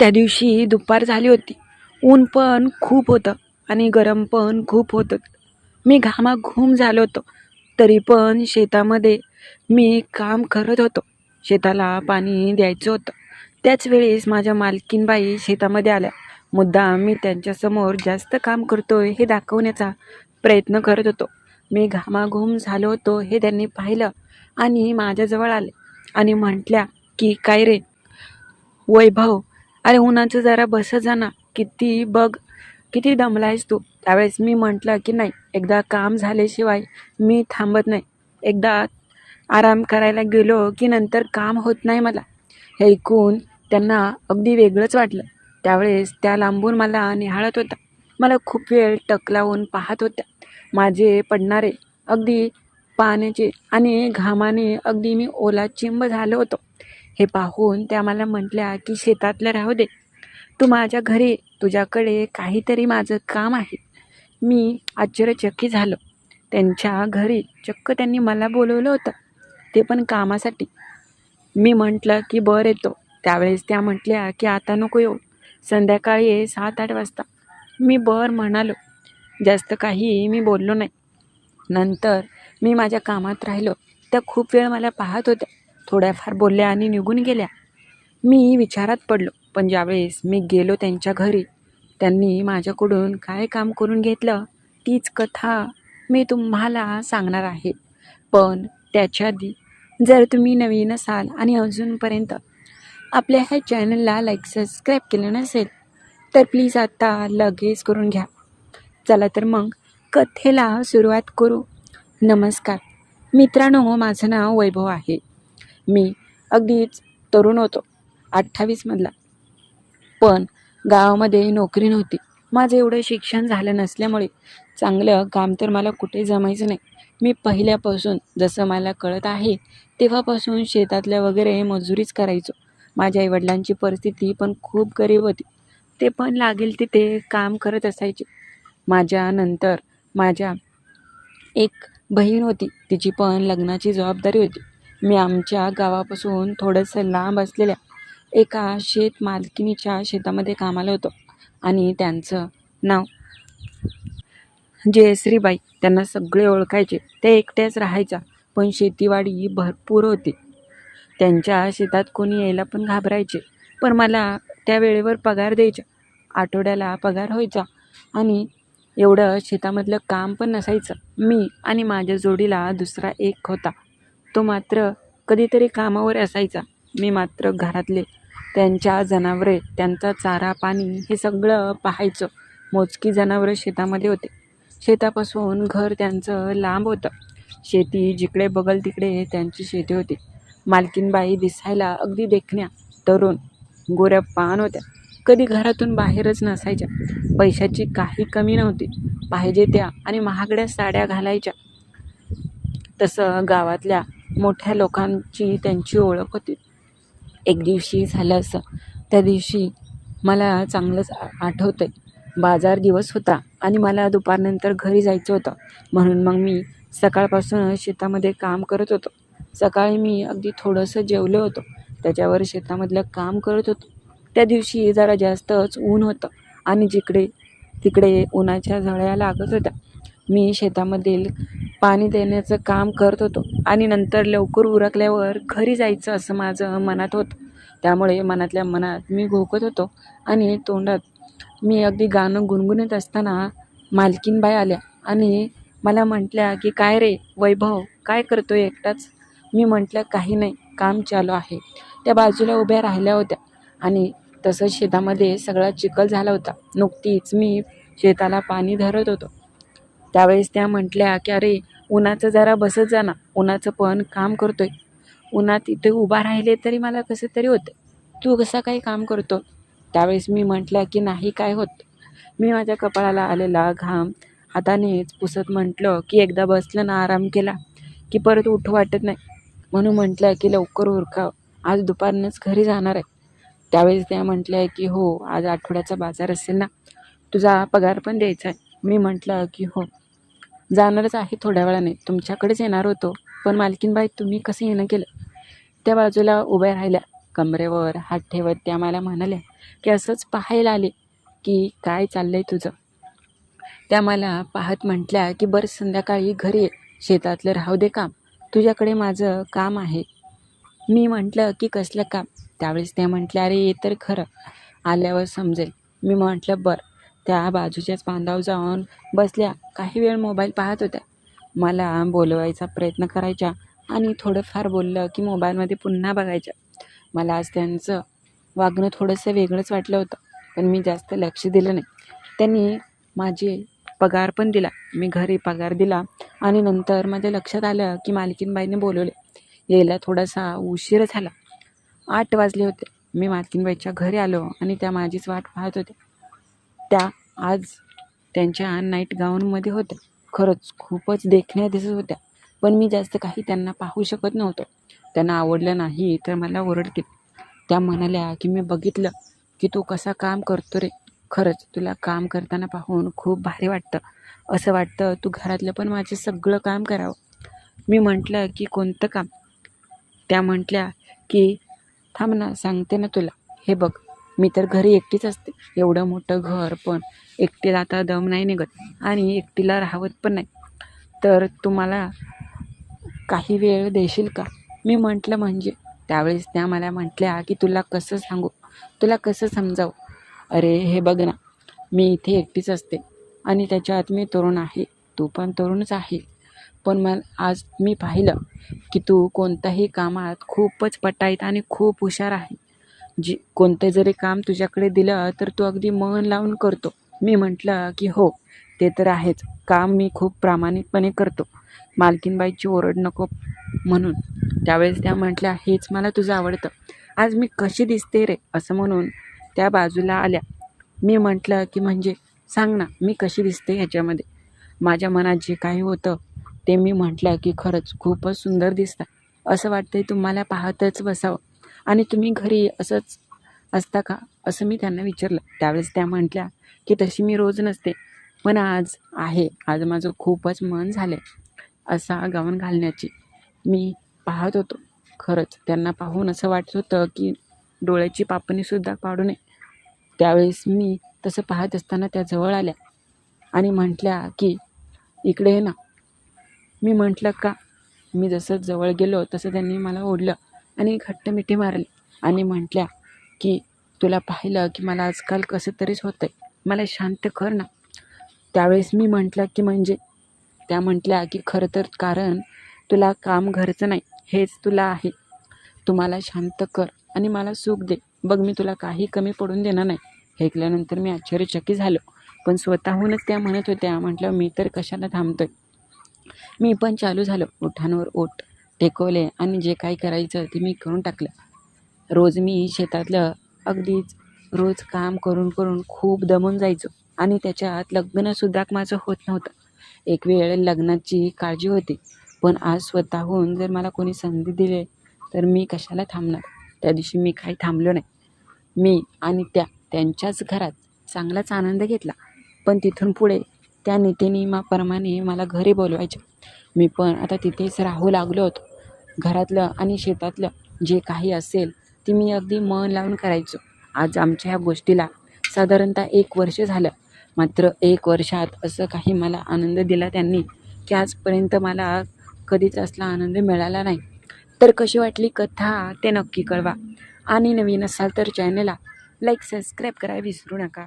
त्या दिवशी दुपार झाली होती. ऊन पण खूप होतं आणि गरम पण खूप होतं. मी घामाघूम झालो होतो. तरी पण शेतामध्ये मी काम करत होतो. शेताला पाणी द्यायचं होतं. त्याच वेळेस माझ्या मालकीनबाई शेतामध्ये आल्या. मुद्दाम मी त्यांच्यासमोर जास्त काम करतोय हे दाखवण्याचा प्रयत्न करत होतो. मी घामाघूम झालो होतो हे त्यांनी पाहिलं आणि माझ्याजवळ आले आणि म्हटल्या की काय रे? वैभव अरे उन्हाचं जरा बसत जा ना. किती बघ किती दमलायस तू. त्यावेळेस मी म्हटलं की नाही एकदा काम झाल्याशिवाय मी थांबत नाही. एकदा आराम करायला गेलो की नंतर काम होत नाही मला. हे ऐकून त्यांना अगदी वेगळंच वाटलं. त्यावेळेस त्या लांबून मला निहाळत होता मला खूप वेळ टकलावून पाहत होत्या. माझे पडणारे अगदी पाण्याचे आणि घामाने अगदी मी ओला चिंब झालो होतो. हे पाहून त्या मला म्हटल्या की शेतातलं राहू दे. तू माझ्या घरी तुझ्याकडे काहीतरी माझं काम आहे. मी आश्चर्यचकित झालो. त्यांच्या घरी चक्क त्यांनी मला बोलवलं होतं. ते पण कामासाठी. मी म्हटलं की बरं येतो. त्यावेळेस त्या म्हटल्या की आता नको येऊ. संध्याकाळी ये सात आठ वाजता. मी बर म्हणालो. जास्त काही मी बोललो नाही. नंतर मी माझ्या कामात राहिलो. त्या खूप वेळ मला पाहत होत्या. थोड्याफार बोलल्या आणि निघून गेल्या. मी विचारात पडलो पण ज्यावेळेस मी गेलो त्यांच्या घरी त्यांनी माझ्याकडून काय काम करून घेतलं? तीच कथा मी तुम्हाला सांगणार आहे. पण त्याच्या आधी जर तुम्ही नवीन असाल आणि अजूनपर्यंत आपल्या ह्या चॅनलला लाईक सबस्क्राईब केलं नसेल तर प्लीज आता लगेच करून घ्या. चला तर मग कथेला सुरुवात करू. नमस्कार. मित्रांनो माझं नाव वैभव आहे. मी अगदीच तरुण होतो अठ्ठावीसमधला पण गावामध्ये नोकरी नव्हती. माझं एवढं शिक्षण झालं नसल्यामुळे चांगलं काम तर मला कुठे जमायचं नाही. मी पहिल्यापासून जसं मला कळत आहे तेव्हापासून शेतातल्या वगैरे मजुरीच करायचो. माझ्या आईवडिलांची परिस्थिती पण खूप गरीब होती. ते पण लागेल तिथे काम करत असायचे. माझ्यानंतर माझ्या एक बहीण होती. तिची पण लग्नाची जबाबदारी होती. मी आमच्या गावापासून थोडंसं लांब असलेल्या एका शेत मालकिनीच्या शेतामध्ये कामाला होतो आणि त्यांचं नाव जयश्रीबाई. त्यांना सगळे ओळखायचे. ते एकट्याच राहायचा पण शेतीवाडी भरपूर होती. त्यांच्या शेतात कोणी यायला पण घाबरायचे पण मला त्या वेळेवर पगार द्यायचा. आठवड्याला पगार व्हायचा आणि एवढं शेतामधलं काम पण नसायचं. मी आणि माझ्या जोडीला दुसरा एक होता. तो मात्र कधीतरी कामावर असायचा. मी मात्र घरातले त्यांच्या जनावरे त्यांचा चारा पाणी हे सगळं पाहायचं. मोजकी जनावरं शेतामध्ये होते. शेतापासून घर त्यांचं लांब होतं. शेती जिकडे बगल तिकडे त्यांची शेती होती. मालकीनबाई दिसायला अगदी देखण्या तरुण गोऱ्या पान होत्या. कधी घरातून बाहेरच नसायच्या. पैशाची काही कमी नव्हती. पाहिजे त्या आणि महागड्या साड्या घालायच्या. तसं गावातल्या मोठ्या लोकांची त्यांची ओळख होती. एक दिवशी झालं असं. त्या दिवशी मला चांगलंच आठवतं आहे बाजार दिवस होता आणि मला दुपारनंतर घरी जायचं होतं. म्हणून मग मी सकाळपासून शेतामध्ये काम करत होतो. सकाळी मी अगदी थोडंसं जेवलो होतो. त्याच्यावर शेतामधलं काम करत होतो. त्या दिवशी जरा जास्तच ऊन होतं आणि जिकडे तिकडे उन्हाच्या झळ्या लागत होत्या. मी शेतामधील पाणी देण्याचं काम करत होतो. आणि नंतर लवकर उरकल्यावर घरी जायचं असं माझं मनात होतं. त्यामुळे मनातल्या मनात मी घोकत होतो आणि तोंडात मी अगदी गाणं गुणगुणत असताना मालकीनबाई आल्या आणि मला म्हटल्या की काय रे वैभव काय करतोय एकटाच? मी म्हटलं काही नाही काम चालू आहे. त्या बाजूला उभ्या राहिल्या होत्या आणि तसंच शेतामध्ये सगळा चिखल झाला होता. नुकतीच मी शेताला पाणी धरत होतो. त्यावेळेस त्या म्हटल्या की अरे उन्हाचं जरा बसत जा ना. उन्हाचं पण काम करतोय. उन्हात इथे उभा राहिले तरी मला कसं तरी होतं. तू कसा काही काम करतो? त्यावेळेस मी म्हटलं की नाही काय होत. मी माझ्या कपाळाला आलेला घाम हातानेच पुसत म्हटलं की एकदा बसलं ना आराम केला की परत उठू वाटत नाही. म्हणून म्हटलं की लवकर उरकाव. आज दुपारनंच घरी जाणार आहे. त्यावेळेस त्या म्हटल्या की हो आज आठवड्याचा बाजार असेल ना. तुझा पगार पण द्यायचा आहे. मी म्हटलं की हो. जाणारच आहे थोड्या वेळाने. तुमच्याकडेच येणार होतो. पण मालकीनबाई तुम्ही कसं येणं केलं? त्या बाजूला उभ्या राहिल्या. कमरेवर हात ठेवत त्या मला म्हणाल्या की असंच पाहायला आले की काय चाललं आहे तुझं? त्या मला पाहत म्हटल्या की बरं संध्याकाळी घरी ये. शेतातलं राहू दे काम. तुझ्याकडे माझं काम आहे. मी म्हटलं की कसलं काम? त्यावेळेस त्या म्हटल्या अरे ये तर खरं. आल्यावर समजेल. मी म्हटलं बरं. त्या बाजूच्याच बांधावर जाऊन बसल्या. काही वेळ मोबाईल पाहत होत्या. मला बोलवायचा प्रयत्न करायच्या आणि थोडंफार बोललं की मोबाईलमध्ये पुन्हा बघायच्या. मला आज त्यांचं वागणं थोडंसं वेगळंच वाटलं होतं पण मी जास्त लक्ष दिलं नाही. त्यांनी माझे पगार पण दिला. मी घरी पगार दिला आणि नंतर माझ्या लक्षात आलं की मालकीनबाईने बोलवले. यायला थोडासा उशीर झाला. आठ वाजले होते. मी मालकीनबाईच्या घरी आलो आणि त्या माझीच वाट पाहत होत्या. त्या आज त्यांच्या नाईट गाऊनमध्ये होत्या. खरंच खूपच देखण्या दिसत होत्या. पण मी जास्त काही त्यांना पाहू शकत नव्हतो. त्यांना आवडलं नाही तर मला ओरडतील. त्या म्हणाल्या की मी बघितलं की तू कसा काम करतो रे. खरंच तुला काम करताना पाहून खूप भारी वाटतं. असं वाटतं तू घरातलं पण माझं सगळं काम करावं. मी म्हटलं की कोणतं काम? त्या म्हटल्या की थांब ना सांगते ना तुला. हे बघ मी तर घरी एकटीच असते. एवढं मोठं घर पण. एकटीला आता दम नाही निघत आणि एकटीला राहत पण नाही. तर तुम्हाला काही वेळ देशील का? मी म्हटलं म्हणजे. त्यावेळेस त्या मला म्हटल्या की तुला कसं सांगू? तुला कसं समजावं? अरे हे बघ ना. मी इथे एकटीच असते आणि त्याच्यात मी तरुण आहे. तू पण तरुणच आहे. पण मग आज मी पाहिलं की तू कोणत्याही कामात खूपच पटाईत आणि खूप हुशार आहे. जी कोणतं जरी काम तुझ्याकडे दिलं तर तू अगदी मन लावून करतो. मी म्हटलं की हो ते तर आहेच. काम मी खूप प्रामाणिकपणे करतो. मालकीनबाईची ओरड नको म्हणून. त्यावेळेस त्या म्हटल्या हेच मला तुझं आवडतं. आज मी कशी दिसते रे? असं म्हणून त्या बाजूला आल्या. मी म्हटलं की म्हणजे सांग ना मी कशी दिसते ह्याच्यामध्ये? माझ्या मनात जे काही होतं ते मी म्हटलं की खरंच खूपच सुंदर दिसतं. असं वाटतंय तुम्हाला पाहतच बसावं. आणि तुम्ही घरी असंच असता का? असं मी त्यांना विचारलं. त्यावेळेस त्या म्हटल्या की तशी मी रोज नसते पण आज आहे. आज माझं खूपच मन झालं असा गाऊन घालण्याची. मी पाहत होतो. खरंच त्यांना पाहून असं वाटत होतं की डोळ्याची पापणीसुद्धा पाडू नये. त्यावेळेस मी तसं पाहत असताना त्या जवळ आल्या आणि म्हटल्या की इकडे ना. मी म्हटलं का? मी जसं जवळ गेलो तसं त्यांनी मला ओढलं. आणि घट्ट मिठी मारली. आणि म्हटल्या की तुला पाहिलं की मला आजकाल कसं तरीच होतं आहे मला शांत कर ना. त्यावेळेस मी म्हटलं की म्हणजे? त्या म्हटल्या की खरं तर कारण तुला काम घरचं नाही हेच तुला आहे. तू मला शांत कर आणि मला सुख दे. बघ मी तुला काही कमी पडून देणार नाही. हे ऐकल्यानंतर मी आश्चर्यचकित झालो. पण स्वतःहूनच त्या म्हणत होत्या म्हटलं मी तर कशाला थांबतोय? मी पण चालू झालो. ओठांवर ओठ टेकवले आणि जे काही करायचं ते मी करून टाकलं. रोज मी शेतातलं अगदीच रोज काम करून करून खूप दमून जायचो आणि त्याच्यात लग्नसुद्धा माझं होत नव्हतं. एक वेळ लग्नाची काळजी होती पण आज स्वतःहून जर मला कोणी संधी दिली तर मी कशाला थांबणार? त्या दिवशी मी काही थांबलो नाही. मी आणि त्या त्यांच्याच घरात चांगलाच आनंद घेतला. पण तिथून पुढे त्या नीतिनियमाप्रमाणे मला घरी बोलवायचे. मी पण आता तिथेच राहू लागलो होतो. घरातलं आणि शेतातलं जे काही असेल ते मी अगदी मन लावून करायचो. आज आमच्या ह्या गोष्टीला साधारणतः एक वर्ष झालं. मात्र एक वर्षात असं काही मला आनंद दिला त्यांनी की आजपर्यंत मला कधीच असला आनंद मिळाला नाही. तर कशी वाटली कथा ते नक्की कळवा. आणि नवीन असाल तर चॅनलला लाईक सबस्क्राईब करायला विसरू नका.